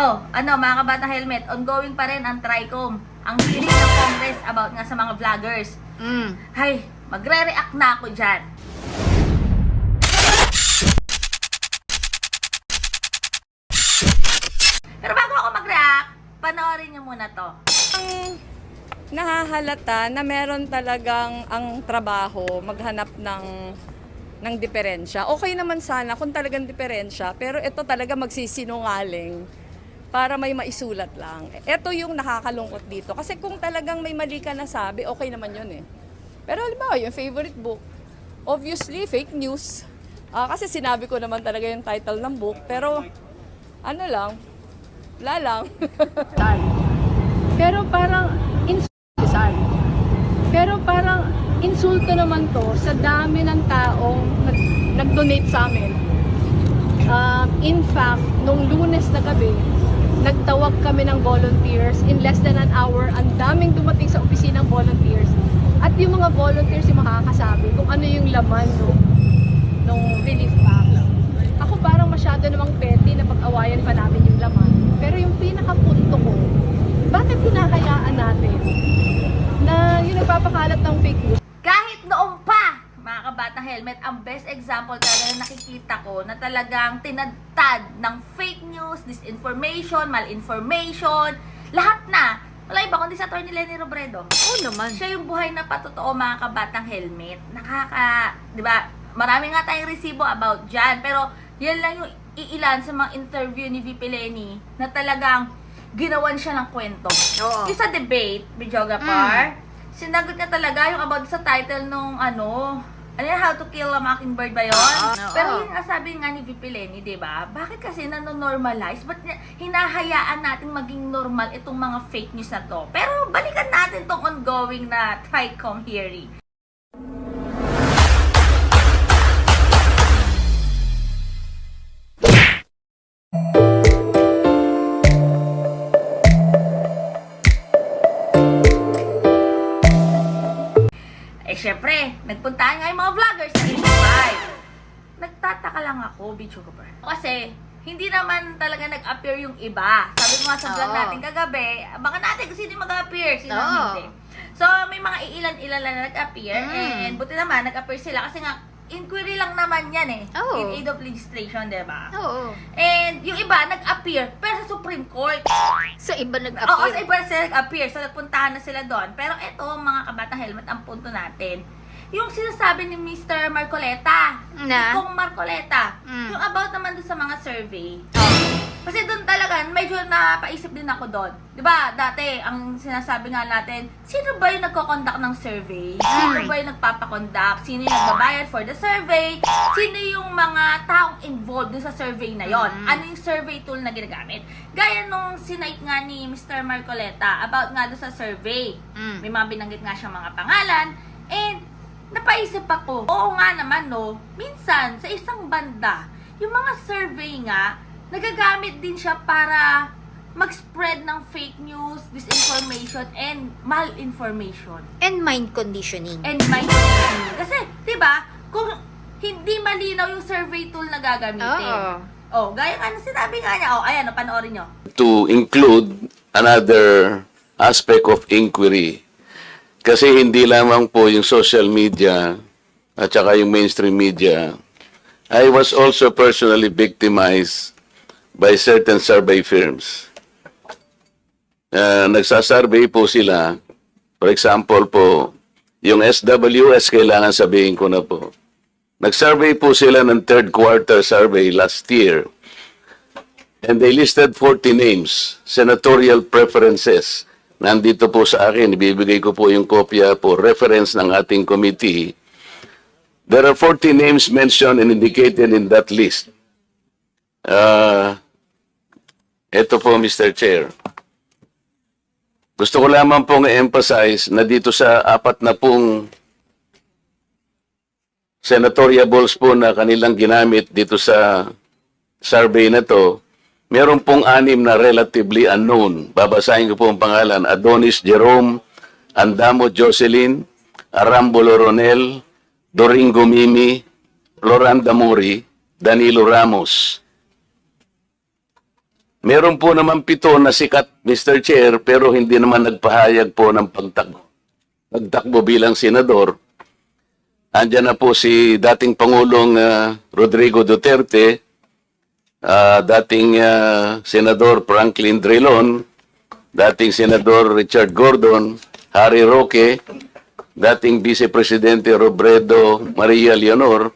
Oh, ano mga kabatang helmet, ongoing pa rin ang TRICOM. Ang hearing ng Congress about nga sa mga vloggers. Mm. Hay, magre-react na ako dyan. Pero bago ako mag-react, panoorin niyo muna to. ang nahahalata na meron talagang ang trabaho maghanap ng ng diferensya. Okay naman sana kung talagang diferensya, pero ito talaga magsisinungaling para may maisulat lang. Ito yung nakakalungkot dito. Kasi kung talagang may mali ka na sabi, okay naman yun eh. Pero halimbawa, yung favorite book, obviously, fake news. Ah, kasi sinabi ko naman talaga yung title ng book, pero ano lang, wala lang. Pero parang insulto. Pero parang insulto naman to sa dami ng taong nag, nag-donate sa amin. Um, in fact, nung lunes na gabi, nagtawag kami ng volunteers in less than an hour. Ang daming dumating sa opisina ng volunteers. At yung mga volunteers yung makakasabi kung ano yung laman nung, nung relief box. Ako parang masyado namang petty na pag-awayan pa namin yung laman. Pero yung pinakapunto ko, bakit hinahayaan natin na yung nagpapakalat ng fake news, kabatang helmet, ang best example talaga na nakikita ko na talagang tinadtad ng fake news, disinformation, malinformation, lahat na. Wala iba kundi sa Atty. Lenny Robredo. Oo naman. Siya yung buhay na patotoo mga kabatang helmet. Nakaka, di ba, marami nga tayong resibo about dyan. Pero yan lang yung iilan sa mga interview ni VP Lenny na talagang ginawan siya ng kwento. Oo. Yung sa debate, videographer, sinagot niya talaga yung about sa title nung ano, ano yan, How to Kill a Mockingbird ba yun? Oo. Pero yung sabi nga ni VP Lenny, di ba? Bakit kasi nanonormalize? Ba't hinahayaan natin maging normal itong mga fake news na to? Pero balikan natin tong ongoing na TRICOM hearing. Syempre, nagpuntahan nga yung mga vloggers sa 85. Nagtataka lang ako, ko Kasi, hindi naman talaga nag-appear yung iba. Sabi ko nga sa vlog natin kagabi, abangan natin kung sino mag-appear, sino Oo. hindi. So, may mga iilan-ilan lang na nag-appear, Mm. and buti naman, nag-appear sila kasi nga, inquiry lang naman yan eh. Oo. In aid of legislation, di ba? Oo. And yung iba, nag-appear, pero sa Supreme Court. Sa iba Oo, nag-appear. sa iba sila nag-appear. So, nagpuntahan na sila doon. Pero ito, mga kabatang helmet, ang punto natin. Yung sinasabi ni Mr. Marcoleta. Na? Kung Marcoleta. Mm. Yung about naman doon sa mga survey. Oo. Kasi doon talaga, medyo napaisip din ako doon. Di ba, dati, ang sinasabi nga natin, sino ba yung nagko-conduct ng survey? Sino ba yung nagpapakonduct? Sino yung nagbabayad for the survey? Sino yung mga taong involved sa survey na yon? Mm. Ano yung survey tool na ginagamit? Gaya nung sinite nga ni Mr. Marcoleta about nga doon sa survey. Mm. May mga binanggit nga siyang mga pangalan. And, napaisip ako, oo nga naman no, minsan sa isang banda, yung mga survey nga, nagagamit din siya para mag-spread ng fake news, disinformation, and malinformation. And mind conditioning. And manipulation. Kasi, di ba, kung hindi malinaw yung survey tool na gagamitin. Oo. Oh, gaya nga na sinabi nga niya. Oh, ayan, oh, panoorin nyo. to include another aspect of inquiry. Kasi hindi lamang po yung social media at saka yung mainstream media. I was also personally victimized by certain survey firms. Uh, nagsasurvey po sila. For example po, yung SWS, kailangan sabihin ko na po. Nag-survey po sila ng third quarter survey last year. And they listed 40 names, senatorial preferences. Nandito po sa akin, ibibigay ko po yung kopya po, reference ng ating committee. There are 40 names mentioned and indicated in that list. Uh, ito po, Mr. Chair. Gusto ko lamang pong emphasize na dito sa apat na pong senatoriables po na kanilang ginamit dito sa survey na to, meron pong anim na relatively unknown. Babasahin ko po ang pangalan. Adonis Jerome, Andamo Jocelyn, Arambolo Ronel, Doringo Mimi, Floranda Mori, Danilo Ramos. Meron po naman pito na sikat, Mr. Chair, pero hindi naman nagpahayag po ng pagtakbo. Nagtakbo bilang senador. Andiyan na po si dating Pangulong ah, Rodrigo Duterte, ah, dating ah, Senador Franklin Drilon, dating Senador Richard Gordon, Harry Roque, dating Vice Presidente Robredo Maria Leonor,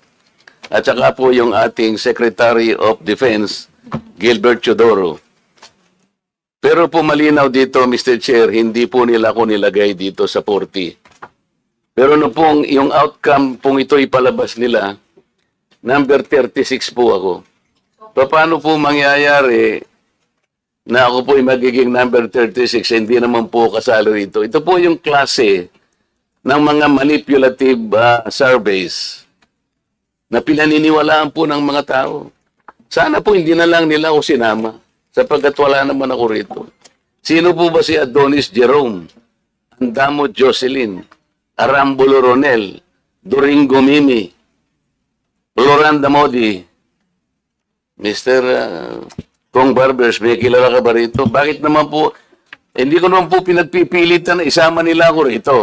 at saka po yung ating Secretary of Defense, Gilbert Chodoro. Pero po malinaw dito, Mr. Chair, hindi po nila ako nilagay dito sa 40. Pero no pong yung outcome pong ito ipalabas nila, number 36 po ako. Paano po mangyayari na ako po ay magiging number 36 hindi naman po kasali rito? Ito po yung klase ng mga manipulative ah, surveys na pinaniniwalaan po ng mga tao. Sana po hindi na lang nila ako sinama sapagkat wala naman ako rito. Sino po ba si Adonis Jerome? Andamo Jocelyn, Arambulo Ronel, Doringo Mimi, Floranda Modi, Mr. Uh, Kong Barbers, may kilala ka ba rito? Bakit naman po, hindi ko naman po pinagpipilitan na isama nila ako rito.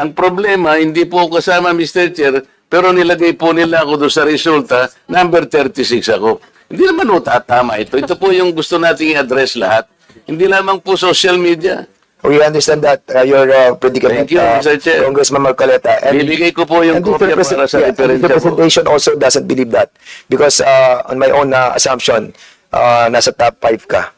Ang problema, hindi po kasama, Mr. Chair, pero nilagay po nila ako doon sa resulta, number 36 ako. Hindi naman po tatama ito. Ito po yung gusto nating i-address lahat. Hindi lamang po social media. We understand that uh, your uh, predicament, Thank you, uh, Mr. Chair. Congressman Marcoleta. And, Bibigay ko po yung kopya para sa yeah, and the referensya po. also doesn't believe that. Because uh, on my own uh, assumption, uh, nasa top 5 ka.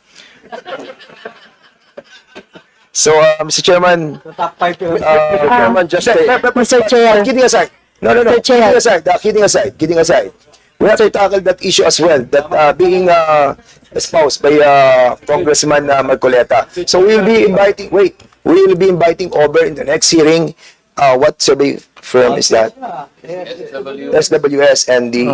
So, uh, Mr. Chairman, Top 5 yun. uh, Chairman, just Sir, Mr. Chair, kidding aside. No, no, no. Kidding aside. Uh, kidding aside. Kidding aside. We have to tackle that issue as well. That uh, being uh, espoused by uh, Congressman uh, Marcoleta. So we will be inviting. Wait, we will be inviting over in the next hearing. Uh, what survey firm is that? SWS and the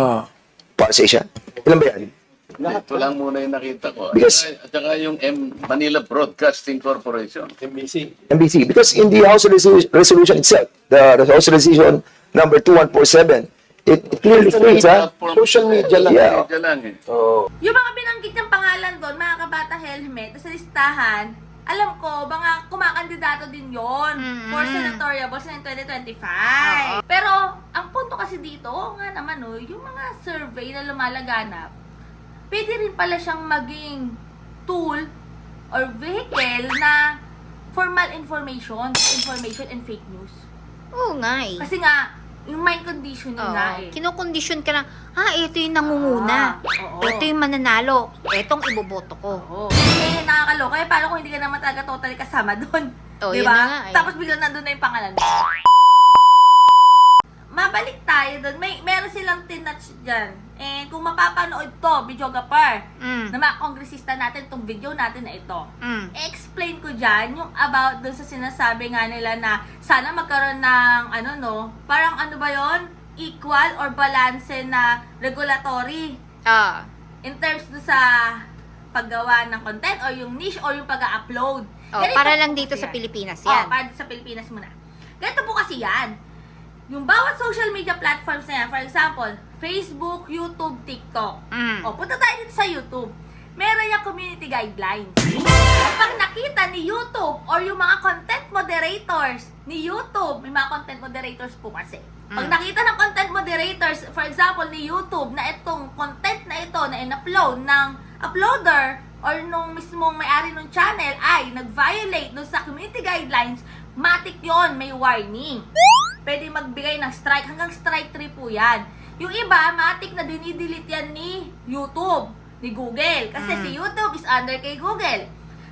Pars Asia. Ilan ba yan? Ito lang muna yung nakita ko. Because- At saka yung M- Manila Broadcasting Corporation. MBC. NBC. Because in the House resolu- resolution itself, the, the House resolution number 2147, it, it clearly states, ha? Social media lang. Yeah. Media lang eh. Yung mga binanggit ng pangalan doon, mga kabata helmet, sa listahan, alam ko, mga kumakandidato din yon for senatorial balls ng 2025. Pero, ang punto kasi dito, oo nga naman no, yung mga survey na lumalaganap, pwede rin pala siyang maging tool or vehicle na for malinformation, information and fake news. Oo nga eh. Kasi nga, yung mind conditioning Oo. nga eh. Kinukondisyon ka na, ha, ito yung nangunguna. Ah, oo. Ito yung mananalo. Itong iboboto ko. Oo. Eh, nakakaloka. Eh, paano kung hindi ka naman talaga totally kasama doon? Oh, Di yun ba? na nga eh. Tapos biglang nandun na yung pangalan. Mabalik tayo doon. May, meron silang tinatch dyan. And kung mapapanood to, videographer, Mm. na mga kongresista natin, itong video natin na ito, Mm. explain ko dyan yung about doon sa sinasabi nga nila na sana magkaroon ng ano no, parang ano ba yon equal or balance na regulatory Ah. in terms do sa paggawa ng content or yung niche or yung pag-upload. Oh, para lang dito sa Pilipinas Oh, yan. para sa Pilipinas muna. Ganito po kasi yan. Yung bawat social media platforms na yan, for example, Facebook, YouTube, TikTok. Mm. O, punta tayo dito sa YouTube. Meron yung community guidelines. Kapag nakita ni YouTube or yung mga content moderators ni YouTube, may mga content moderators po kasi. Pag Mm. nakita ng content moderators, for example, ni YouTube, na itong content na ito na in-upload ng uploader or nung mismong may-ari ng channel ay nag-violate dun sa community guidelines, matik yon may warning. Pwede magbigay ng strike, hanggang strike 3 po yan. Yung iba, matik na dinidelete yan ni YouTube, ni Google. Kasi Mm. si YouTube is under kay Google.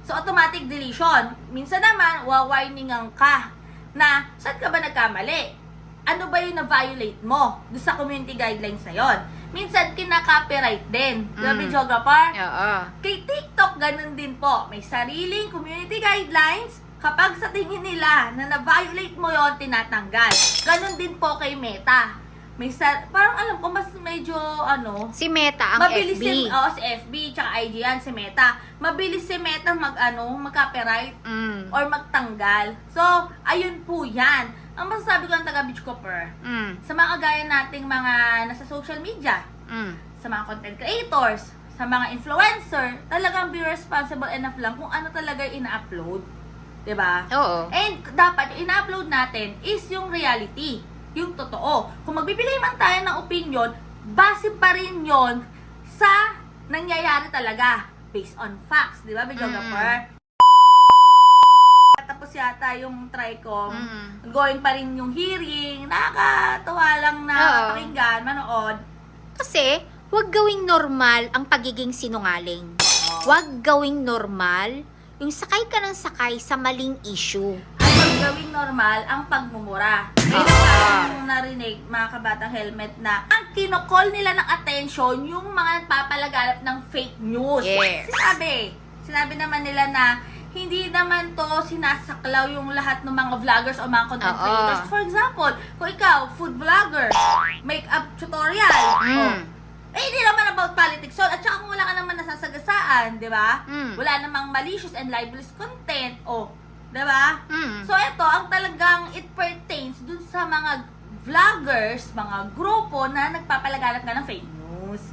So, automatic deletion. Minsan naman, wawarningan ka na, saan ka ba nagkamali? Ano ba yung na-violate mo doon sa community guidelines na yon? Minsan, kinaka-copyright din. Mm. videographer? Oo. Kay TikTok, ganun din po. May sariling community guidelines. Kapag sa tingin nila na na-violate mo yon tinatanggal. Ganun din po kay Meta. May sa- parang alam ko, mas medyo, ano, Si Meta ang mabilis FB. si, oh, si FB, tsaka IG yan, si Meta. Mabilis si Meta mag, ano, mag-copyright Mm. or magtanggal. So, ayun po yan. Ang masasabi ko ng taga Beach Copper, Mm. sa mga gaya nating mga nasa social media, Mm. sa mga content creators, sa mga influencer, talagang be responsible enough lang kung ano talaga yung ina-upload. 'Di ba? Oo. And dapat yung ina-upload natin is yung reality, yung totoo. Kung magbibigay man tayo ng opinion, base pa rin yon sa nangyayari talaga based on facts, di ba, videographer? Tapos yata yung Tricom, Mm. going pa rin yung hearing, nakakatawa lang na Oo. pakinggan, manood. Kasi, huwag gawing normal ang pagiging sinungaling. Huwag gawing normal yung sakay ka ng sakay sa maling issue. At huwag gawing normal ang pagmumura. Ngayon Ah. ang narinig, mga kabatang helmet, na ang kinokol nila ng attention yung mga nagpapalaganap ng fake news. Yes. Sinabi, sinabi naman nila na hindi naman to sinasaklaw yung lahat ng mga vloggers o mga content creators. For example, kung ikaw, food vlogger, makeup tutorial, Mm. oh, eh, hindi naman about politics yun. At saka kung wala ka naman nasasagasaan, di ba? Mm. Wala namang malicious and libelous content, oh, di ba? Mm. So, ito, ang talagang it pertains dun sa mga vloggers, mga grupo na nagpapalaganap nga ng fake news.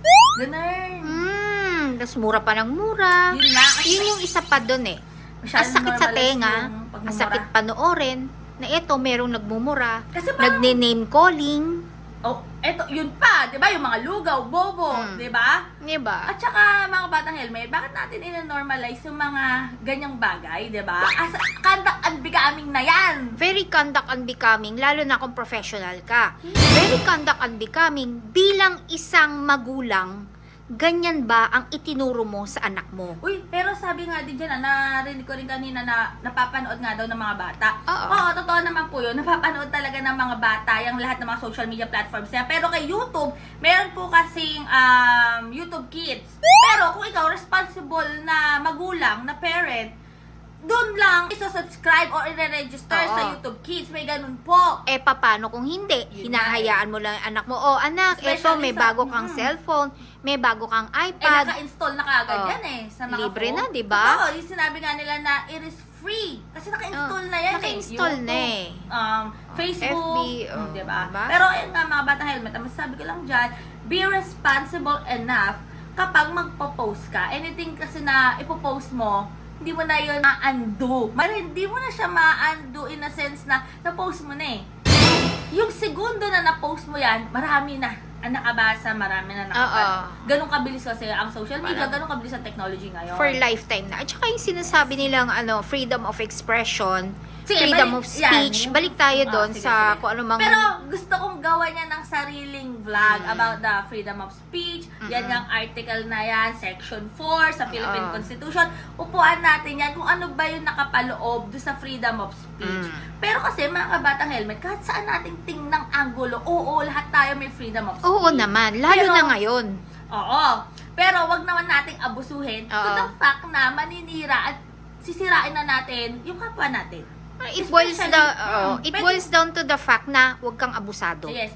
Ganun. Mm, tas mura pa ng mura. Yun nga. Yun yung isa pa dun eh. Ang sakit sa tenga, ang sakit panoorin, na ito merong nagmumura, Kasi parang, nagne-name calling, oh, eto, yun pa, di ba? Yung mga lugaw, bobo, Mm. di ba? di ba? At saka, mga batang helmet, bakit natin ina-normalize yung mga ganyang bagay, di ba? As kandak ang bigaming na yan. Very conduct unbecoming, lalo na kung professional ka. Very conduct unbecoming, bilang isang magulang, ganyan ba ang itinuro mo sa anak mo? Uy, pero sabi nga din dyan, ah, narinig ko rin kanina na napapanood nga daw ng mga bata. Oo. totoo naman po yun. Napapanood talaga ng mga bata yung lahat ng mga social media platforms niya. Pero kay YouTube, meron po kasing um, YouTube Kids. Pero kung ikaw responsible na magulang, na parent, doon lang isa-subscribe or i-register Oo. sa YouTube Kids. May ganun po. Eh, papano kung hindi? Yun Hinahayaan mo lang yung anak mo, oh anak, Especially eto may sa- bago kang Mm. cellphone, may bago kang Eh, iPad. naka-install na kaagad Oo. yan eh. Sa mga Libre phone. na, di ba? Oo, yung sinabi nga nila na it is free. Kasi naka-install Oo, na yan naka-install eh. na eh. Um, Facebook, FB, mm, oh, di ba? diba? Pero ayun nga mga bata helmet, ang masasabi ko lang dyan, be responsible enough kapag magpo-post ka. Anything kasi na ipopost mo, hindi mo na yun ma-undo. Pero hindi mo na siya ma-undo in a sense na na-post mo na eh. Yung segundo na na-post mo yan, marami na ang nakabasa, marami na nakapanood. Ganun kabilis kasi ang social media, ganun kabilis ang technology ngayon. for lifetime na. At saka yung sinasabi nilang ano, freedom of expression, Sige, freedom balik- of yan, speech. yung- Balik tayo doon sige, sa sige. kung ano mang... Pero gusto kong gawa niya ng sariling vlog Mm. about the freedom of speech. Yan Mm-mm. yung article na yan, section 4 sa Philippine Oo. Constitution. Upuan natin yan kung ano ba yung nakapaloob do sa freedom of speech. Mm. Pero kasi mga kabatang helmet, kahit saan nating tingnang angulo, oo, lahat tayo may freedom of speech. Oo naman, lalo Pero- na ngayon. Oo. Pero wag naman nating abusuhin to Oo. the fact na maninira at sisirain na natin yung kapwa natin. It boils, Especially- down, Mm, it pwede- boils down to the fact na huwag kang abusado. Yes.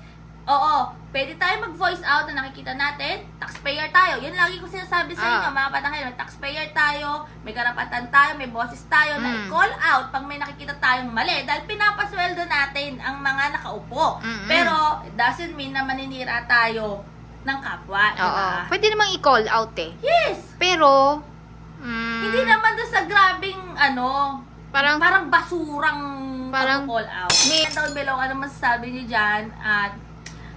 Oo, pwede tayo mag-voice out na nakikita natin. Taxpayer tayo. Yan lagi ko sinasabi sa Ah. inyo, mga patang helmet. Taxpayer tayo, may karapatan tayo, may boses tayo na Mm. i-call out pag may nakikita tayong mali. Dahil pinapasweldo natin ang mga nakaupo. Mm-mm. Pero, it doesn't mean na maninira tayo ng kapwa. di Oo. ba? Pwede namang i-call out eh. Yes! Pero, mm, Hindi naman doon sa grabing, ano, parang, parang basurang Parang- call out. May down below, ano masasabi niyo dyan? At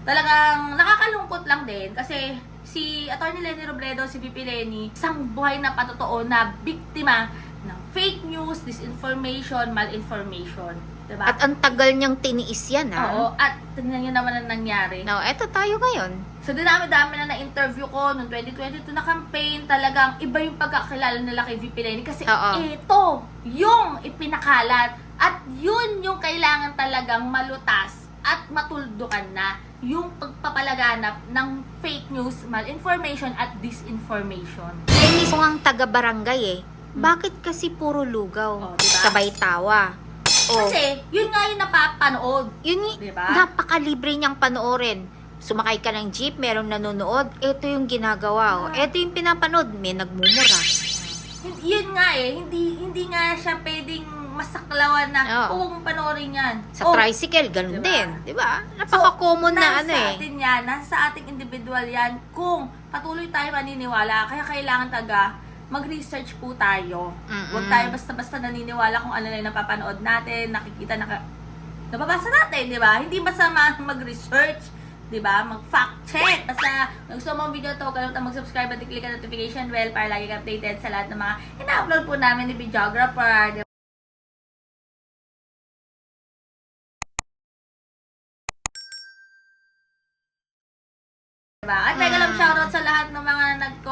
talagang nakakalungkot lang din kasi si Atty. Lenny Robredo, si VP Lenny, isang buhay na patotoo na biktima ng fake news, disinformation, malinformation. Diba? at ang tagal niyang tiniis yan ha. Oo, at tingnan niyo naman ang nangyari. Now, eto tayo ngayon. So, dinami-dami na na-interview ko noong 2022 na campaign, talagang iba yung pagkakilala nila kay VP Lenny kasi Oo. ito yung ipinakalat at yun yung kailangan talagang malutas at matuldukan na yung pagpapalaganap ng fake news, malinformation at disinformation. Eh, mismo ang taga-barangay eh. Bakit kasi puro lugaw? Oh, diba? Sabay tawa. Oh, Kasi yun nga yung napapanood. yun y- Diba? napakalibre niyang panoorin. Sumakay ka ng jeep, merong nanonood, ito yung ginagawa. Oh. Ah. Ito yung pinapanood, may nagmumura. hin- yun nga eh, hindi hindi nga siya pwedeng masaklawan na Oo. huwag mong panoorin yan. Sa Oh, tricycle, ganun Diba? din. Di ba? Napaka-common na ano nasa eh. atin yan, nasa ating individual yan. Kung patuloy tayo maniniwala, kaya kailangan taga mag-research po tayo. Mm-mm. Huwag tayo basta-basta naniniwala kung ano lang yung napapanood natin, nakikita, naka, nababasa natin, di ba? Hindi masama mag-research, di ba? Mag-fact check. Basta, kung gusto mo ang video to, kalimutan mag-subscribe at i-click ang notification bell para lagi ka updated sa lahat ng mga ina-upload po namin ni videographer, di Diba? At mega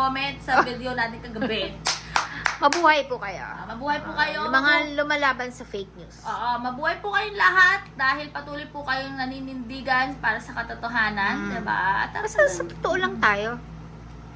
nag-comment sa video natin kagabi. Mabuhay po kayo. Ah, mabuhay po kayo. Mga lumalaban sa fake news. Oo, mabuhay po kayong lahat dahil patuloy po kayong naninindigan para sa katotohanan, Mm. 'di ba? At Basta sa totoo lang tayo.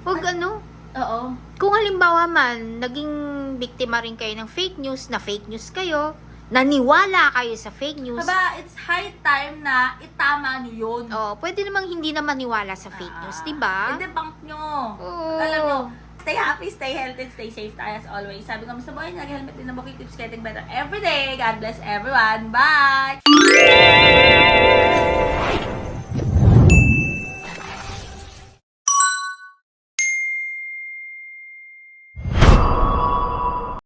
Huwag ano, Oo. kung halimbawa man, naging biktima rin kayo ng fake news, na fake news kayo, naniwala kayo sa fake news, Aba, it's high time na itama niyo 'yun. oh, pwede namang hindi na maniwala sa fake news, di ba? I-debunk nyo. Oo. Alam nyo, stay happy, stay healthy, stay safe tayo as always. Sabi ko, sa buhay, nag-helmet din na buki keeps getting better every day. God bless everyone. Bye!